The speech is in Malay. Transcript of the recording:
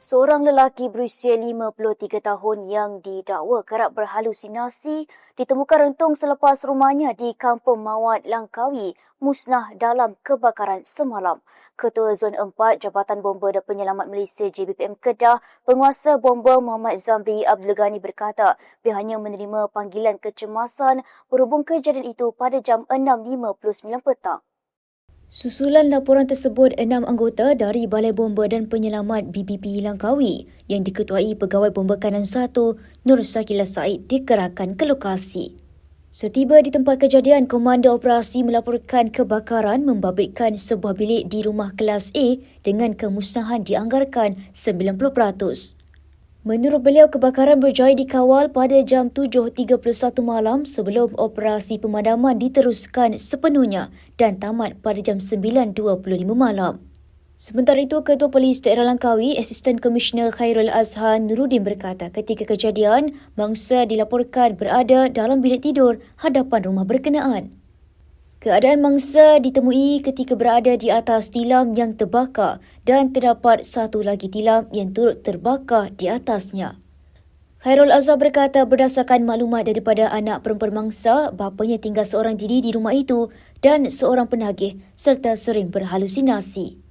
Seorang lelaki berusia 53 tahun yang didakwa kerap berhalusinasi ditemukan rentung selepas rumahnya di Kampung Mawat Langkawi musnah dalam kebakaran semalam. Ketua Zon 4 Jabatan Bomba dan Penyelamat Malaysia JBPM Kedah, penguasa bomba Muhammad Zamri Abdul Ghani berkata pihaknya menerima panggilan kecemasan berhubung kejadian itu pada jam 6.59 petang. Susulan laporan tersebut, enam anggota dari Balai Bomba dan Penyelamat BBP Langkawi yang diketuai Pegawai Bomba Kanan 1 Nur Sakila Said dikerahkan ke lokasi. Setiba di tempat kejadian, Komando Operasi melaporkan kebakaran membabitkan sebuah bilik di rumah kelas A dengan kemusnahan dianggarkan 90%. Menurut beliau, kebakaran berjaya dikawal pada jam 7.31 malam sebelum operasi pemadaman diteruskan sepenuhnya dan tamat pada jam 9.25 malam. Sementara itu, Ketua Polis Daerah Langkawi, Asisten Komisioner Khairul Azhan Nurudin berkata ketika kejadian, mangsa dilaporkan berada dalam bilik tidur hadapan rumah berkenaan. Keadaan mangsa ditemui ketika berada di atas tilam yang terbakar dan terdapat satu lagi tilam yang turut terbakar di atasnya. Khairul Azhar berkata berdasarkan maklumat daripada anak perempuan mangsa, bapanya tinggal seorang diri di rumah itu dan seorang penagih serta sering berhalusinasi.